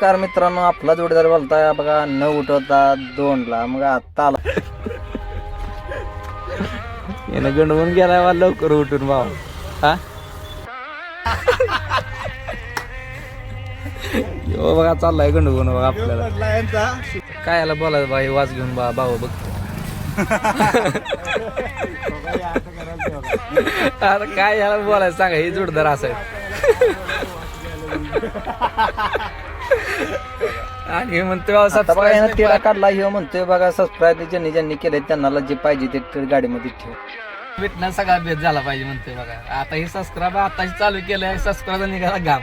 नमस्कार मित्रांनो आपला जोडीदार बोलताय बघा न उठवता दोनला मग आता आला. यानं गणवून गेलाय मला लवकर उठून भाऊ. हा? यो बघा चाललाय गंडवून बघा आपल्याला. काय याला बोलायचं बाई वाज घेऊन बा भाऊ बघ आता काय याला बोलायचं सांगा हे जोडदार असाय आणि हे म्हणतो आता बघा यानं तिला काढला ह्यो म्हणतोय बघा सबस्क्राईब ज्यांनी ज्यांनी केले त्यांना जे पाहिजे ते ते गाडीमध्ये ठेव. भेटणार सगळा भेट झाला पाहिजे म्हणतोय बघा. आता हे सबस्क्राईब आताशी चालू केलंय सबस्क्राईब निघाला घाम.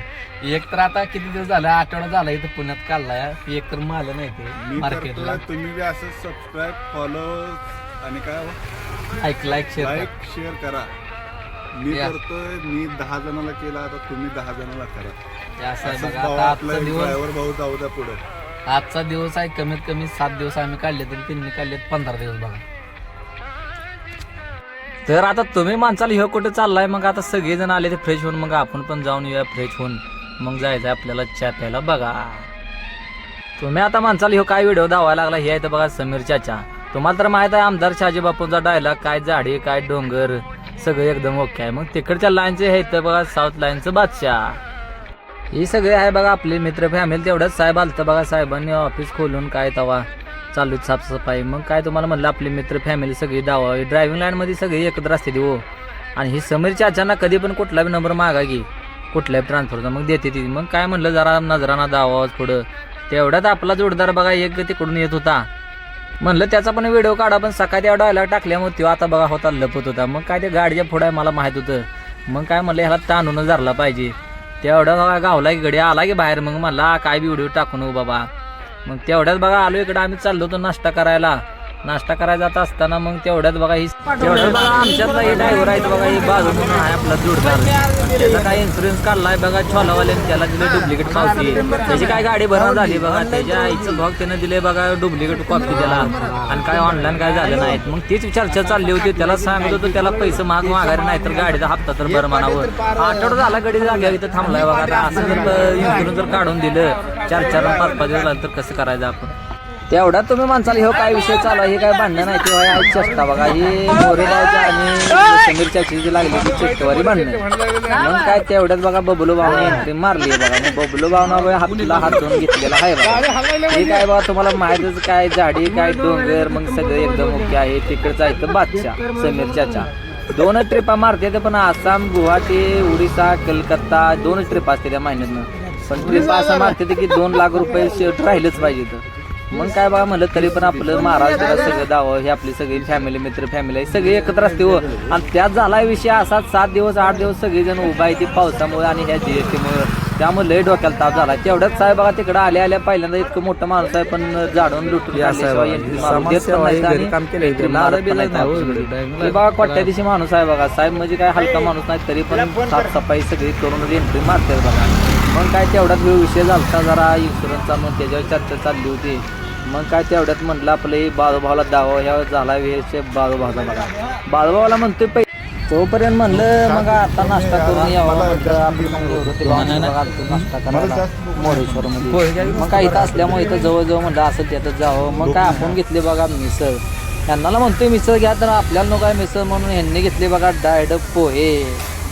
एक तर आता किती दिवस झाला आठवडा झाला इथं पुण्यात काढलाय. एक तर माल नाही ते तर मार्केटला तुम्ही बी असं सबस्क्राईब फॉलो आणि काय like like share like share करा. मी. करतोय मी दहा जणांला केला आता तुम्ही दहा जणांना करा. असं आहे असंच बघा भाऊ आता आपला आजचा दिवस ड्रायव्हर भाऊ जाऊ द्या पुढे. आजचा दिवस आहे कमीत कमी सात दिवस आम्ही काढले तर त्यांनी काढले पंधरा दिवस बघा. तर आता तुम्ही माणसाला ह्यो कुठे चाललाय? मग आता सगळेजण आले ते फ्रेश होऊन मग आपण पण जाऊन येऊया फ्रेश होऊन. मग जायचं आपल्याला चहा प्यायला बघा. तुम्ही आता माणसाला ह्यो काय व्हिडिओ दावायला लागला हे आहे तर बघा समीर चाचा. तुम्हाला तर माहीत आहे आमदार शहाजी बापूंचा डायलॉग काय झाडी काय डोंगर सगळं एकदम ओके आहे. मग तिकडच्या लाईनचे हे तर बघा साऊथ लाईनचं बादशाह. ही सगळे आहे बघा आपले मित्र फॅमिली तेवढंच साहेब आलतं बघा साहेबांनी ऑफिस खोलून काय तवा. चालू साफसफाई. मग काय तुम्हाला म्हणलं आपली मित्र फॅमिली सगळी दावा ड्रायव्हिंग लाईनमध्ये सगळी एकत्र असते हो. आणि ही समीरची अचानक कधी पण कुठला बी नंबर मागा की कुठल्याही ट्रान्सफरचा मग देते ती. मग काय म्हणलं जरा नजराना दावा पुढं. तेवढ्यात आपला जोडदार बघा एक तिकडून येत होता. म्हणलं त्याचा पण व्हिडिओ काढा पण सकाळी त्या डायलॉग टाकल्यामुळे तो आता बघा होता लपत होता. मग काय ते गाडीच्या पुढे मला माहीत होतं. मग काय म्हणलं ह्याला ताणूनच धरला पाहिजे. तेवढ्या बघा गावला की गडी आला की बाहेर मग म्हणला काय बी व्हिडिओ टाकून बाबा. मग तेवढ्यात बघा आलो इकडे आम्ही चाललो होतो नाश्ता करायला. नाश्ता करायला जात असताना मग तेवढ्यात बघा ही तेवढ्यात बघा आमच्यातला हे ड्रायव्हर आहे तो बघा ही बाजू म्हणून आहे आपला जोडदार त्याचा काय इन्शुरन्स काढलाय बघा छोलावाल्याने त्याला दिले डुप्लिकेट पावती त्याची काय गाडी भरणा झाली बघा त्याच्या आईचं भाग त्यानं दिले बघा डुप्लिकेट कॉपी त्याला. आणि काय ऑनलाईन काय झालं नाहीत मग तीच चर्चा चालली होती त्याला सांगत होतो त्याला पैसे माग माघारी नाही तर गाडीचा हप्ता तर बरं म्हणावं. आठवडा झाला गाडी जाग्या इथं थांबलाय बघा असं जर इन्शुरन्स जर काढून दिलं चार चार पाच पाच दिवस झालं तर कसं करायचं आपण? तेवढ्यात तुम्ही माणसाला हे काय विषय चालू आहे? हे काय भांडणं नाही? किंवा आई चेष्टा बघा. ही मोरेगावच्या आणि समीरच्या जी लागली ती चेष्टवारी भांडणं. मग काय तेवढ्यात बघा बबलू भावना एंट्री मारली बघा. मग बबलू बघा हातला हात धुवून घेतलेला आहे बघा. हे काय बघा तुम्हाला माहितच काय झाडी काय डोंगर मग सगळं एकदम ओके आहे. तिकडचं आहे तर बादशाह समीरच्याच्या दोनच ट्रिपा मारते ते पण आसाम गुवाहाटी उडीसा कलकत्ता दोनच ट्रिप असते त्या महिन्यातनं. पण ट्रिप असं मारते की दोन लाख रुपये शेवट राहिलेच पाहिजे तर मग काय बघा म्हणलं तरी पण आपलं महाराज सगळं दावं हे आपली सगळी फॅमिली मित्र फॅमिली आहे सगळे एकत्र असते हो. आणि त्यात झाला विषय असा सात दिवस आठ दिवस सगळेजण उभा आहे ती पावसामुळे आणि ह्या जीएसटीमुळे त्यामुळे लय डोक्याला ताप झाला. तेवढ्याच साहेब बघा तिकडे आल्या आल्या पहिल्यांदा इतकं मोठं माणूस आहे पण झाडून लुटून मारत पण. हे बघा कोट्या दिवशी माणूस आहे बघा. साहेब म्हणजे काय हलका माणूस नाही तरी पण साफसफाई सगळी करून एंट्री मारते बघा. मग काय तेवढ्यात वेळ विषय झाला जरा इन्शुरन्सचा मग त्याच्यावर चर्चा चालली होती. मग काय तेवढ्यात म्हटलं आपलं हे बाळूभावाला दावा ह्या झाला विषय बाळूभावाचा बघा. बाळूभावाला म्हणतोय पै तोपर्यंत म्हणलं मग आता नाश्ता करून यावं म्हटलं आपलं मग नाश्ता करायला मग काय इथं असल्यामुळे इथं जवळजवळ म्हणलं असं त्यातच जावं. मग काय आपण घेतले बघा मिसळ. यांना म्हणतोय मिसळ घ्या तर आपल्याला नको काय मिसळ म्हणून. ह्यांनी घेतले बघा डायरेक्ट पोहे.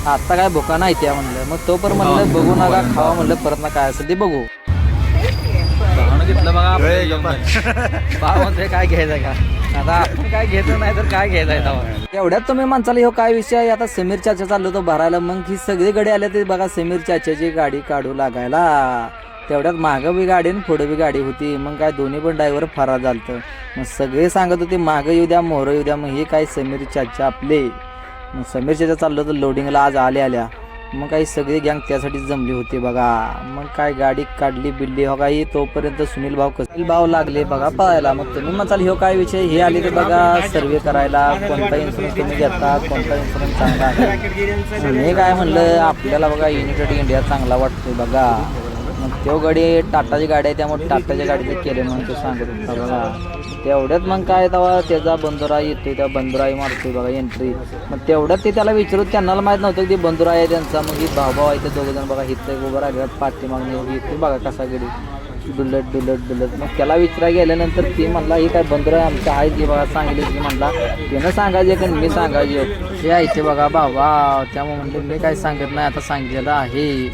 आता काय भुका नाही त्या म्हणलं. मग तोपर्यंत म्हणलं बघू नका खावा म्हणलं परत ना काय असेल ते बघू. घेतलं बघा काय घ्यायचं का? आता आपण काय घ्यायचं नाही तर काय घ्यायचं एवढ्यात तुम्ही माणसाला ह्यो काय विषय आहे? आता समीर चाचा चाललो होतो भरायला मग ही सगळी गाडी आल्या ते बघा समीर चाच्याची गाडी काढू लागायला. तेवढ्यात मागं बी गाडी आणि पुढं बी गाडी होती. मग काय दोन्ही पण ड्रायव्हर फरार झालतं. मग सगळे सांगत होते मागं येऊ द्या मोहरं येऊ द्या. मग हे काय समीर चाचा आपले? मग समीर चाचा चाललो होतं लोडिंगला आज आल्या आल्या. मग काही सगळी गँग त्यासाठीच जमली होती बघा. मग काय गाडी काढली बिल्ली हो काही तोपर्यंत सुनील भाऊ कसील भाऊ लागले बघा पळायला. मग तुम्ही म्हणाल ह्यो हो, काय विषय? हे आले ते बघा सर्वे करायला. कोणता इन्शुरन्स तुम्ही घेता कोणता इन्शुरन्स चांगला आहे? मी काय म्हणलं आपल्याला बघा युनायटेड इंडिया चांगला वाटतोय बघा. तो गाडी टाटाची गाडी आहे त्यामुळे टाटाच्या गाडीचं केले म्हणून तो सांगत होता. बघा. तेवढ्यात मग काय तेव्हा त्याचा बंदुरा येतोय त्या बंदुराई मारतोय बघा एंट्री मग तेवढ्यात ते त्याला विचारत त्यांना माहीत नव्हतं की ते बंदुरा आहे त्यांचा. मग ही भाऊ भाऊ आहे ते दोघं जण बघा हिथं उभं राहिल्यात पाठी मागणी येते बघा कसा गडी. डुलत डुलत डुलत. मग त्याला विचारा गेल्यानंतर ती म्हणला ही काय बंदर आमच्या आहे ती बघा सांगितली की म्हणला. त्यानं सांगायचे पण मी सांगायचे. हे आहे ते बघा भावा त्यामुळे म्हणलं मी काय सांगत नाही आता सांगितलेलं आहे.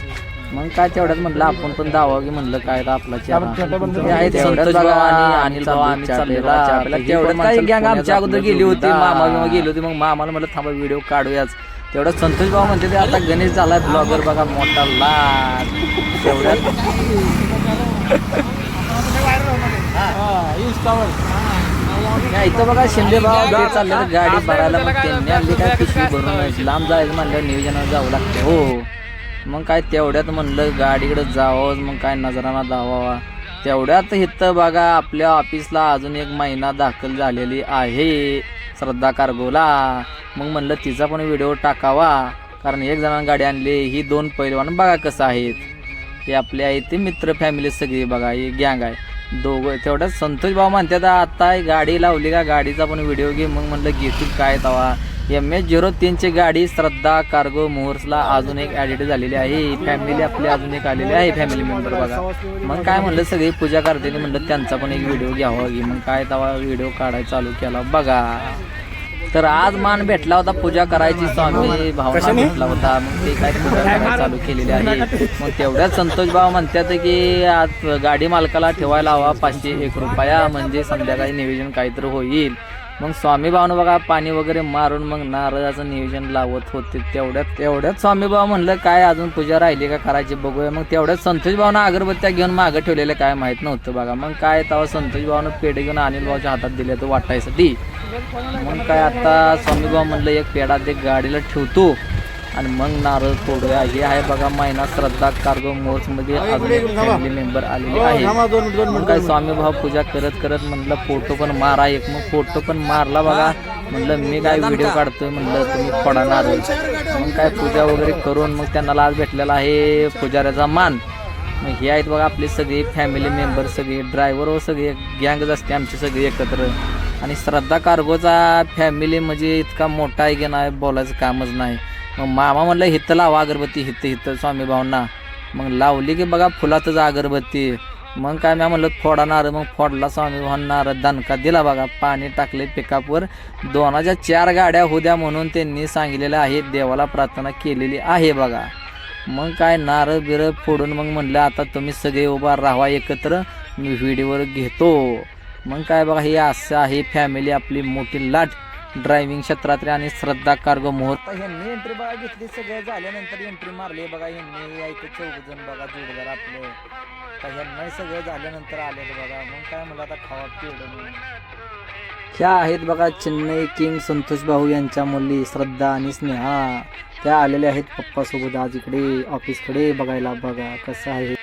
मग काय तेवढ्यात म्हटलं आपण पण दावा की म्हणलं काय तर आपला चेहरा. ते आहे तेवढ्यात संतोष बघा भाऊ आणि आणि अनिल भाऊ आम्ही चाललेलो चाललेलो चहा प्यायला. तेवढ्यात काही गँग आमच्या अगोदर गेली होती मामा बिमा गेली होती मग मामाला म्हटलं थांबा व्हिडिओ काढूयाच. तेवढ्यात संतोष भाऊ म्हणते ते आता गणेश झालाय ब्लॉगर बघा मोठा लाट तेवढ्यात नाही, इथं बघा शिंदे भाऊ ते चालले गाडी भरायला मग त्यांनी आणली काय पिशवी भरून लांब जायचं म्हणलं नियोजनावर जावं लागतं हो. मग काय तेवढ्यात म्हणलं गाडीकडे जावं मग काय नजराना धावावा तेवढ्यात इथं बघा आपल्या ऑफिसला अजून एक महिना दाखल झालेली आहे श्रद्धा कार्गोला. मग म्हणलं तिचा पण व्हिडिओ टाकावा कारण एक जणांना गाडी आणली ही दोन पैलवान बघा कसं आहेत. हे आपले आहे ते मित्र फॅमिली सगळी बघा ही गँग आहे. दोघं तेवढ्यात संतोष भाऊ म्हणतात आता गाडी लावली का? गाडीचा पण व्हिडिओ घे. मग म्हणलं घेतील काय तवा? एम एच झिरो तीनची गाडी श्रद्धा कार्गो मोहर्सला अजून एक ॲडिट झालेली आहे. फॅमिली आपली अजून एक आलेली आहे फॅमिली मेंबर बघा. मग काय म्हणलं सगळी पूजा करते म्हणलं त्यांचा पण एक व्हिडिओ घ्यावा की मग काय तवा व्हिडिओ काढायला चालू केला बघा. तर आज मान भेटला होता पूजा करायची स्वामी भावना भेटला होता. मग ते काय पूजा चालू केलेली आहे. मग तेवढ्याच संतोष भाव म्हणतात की आज गाडी मालकाला ठेवायला हवा पाचशे एक रुपया. म्हणजे संध्याकाळी नियोजन काहीतरी होईल. मग स्वामी भावनं बघा पाणी वगैरे मारून मग नारळाचं नियोजन लावत होते. तेवढ्यात तेवढ्यात स्वामी भाऊ म्हणलं काय अजून पूजा राहिली का करायची बघूया. मग तेवढ्यात संतोष भावनं अगरबत्त्या घेऊन मागं ठेवलेलं काय माहीत नव्हतं बघा. मग काय तेव्हा संतोष भावनं पेढे घेऊन अनिल भाऊच्या हातात दिले तो वाटायसाठी. मग काय आता स्वामी भाऊ म्हणलं एक पेढा ते गाडीला ठेवतो. आणि मग नारळ फोडूया हे आहे बघा महिना श्रद्धा कार्गो मोर्च मध्ये अजून एक फॅमिली मेंबर आलेले आहे. मग काय स्वामी भाऊ पूजा करत करत म्हणलं फोटो पण मारा एक. मग फोटो पण मारला बघा. म्हणलं मी काय व्हिडिओ काढतोय? म्हणलं तुम्ही फोडा नारळ. मग काय पूजा वगैरे करून मग त्यांना आज भेटलेला आहे पुजाऱ्याचा मान. मग हे आहेत बघा आपली सगळी फॅमिली मेंबर सगळे ड्रायव्हर व सगळे गँगच असते आमची सगळी एकत्र. आणि श्रद्धा कार्गोचा फॅमिली म्हणजे इतका मोठा आहे की नाही बोलायचं कामच नाही. मग मामा म्हणलं हिथं लावा अगरबत्ती हिथं हिथं स्वामी भाऊंना. मग लावली की बघा फुलातच अगरबत्ती. मग काय मी म्हणलं फोडा नारळ. मग फोडला स्वामी भावना नारळ दणका दिला बघा. पाणी टाकले पिकापवर दोनाच्या चार गाड्या होद्या म्हणून त्यांनी सांगितलेलं आहे देवाला प्रार्थना केलेली आहे बघा. मग काय नारळ बिरं फोडून मग म्हणलं आता तुम्ही सगळे उभा राहा एकत्र मी व्हिडिओवर घेतो. मग काय बघा हे असं आहे फॅमिली आपली मोठी लाट. ड्रायव्हिंग क्षेत्रात आणि श्रद्धा कार्गो मोहर. ह्यांनी एंट्री बघा घेतली सगळं झाल्यानंतर एंट्री मारली बघा ह्यांनी. यायचं चौघ जण बघा जोडदार आपले. तर ह्यांना सगळं झाल्यानंतर आले बघा. मग काय मला आता खावा पिवडं ह्या आहेत बघा चेन्नई किंग संतोष भाऊ यांच्या मुली श्रद्धा आणि स्नेहा. त्या आलेल्या आहेत पप्पासोबत आज इकडे ऑफिसकडे बघायला बघा कसं आहे.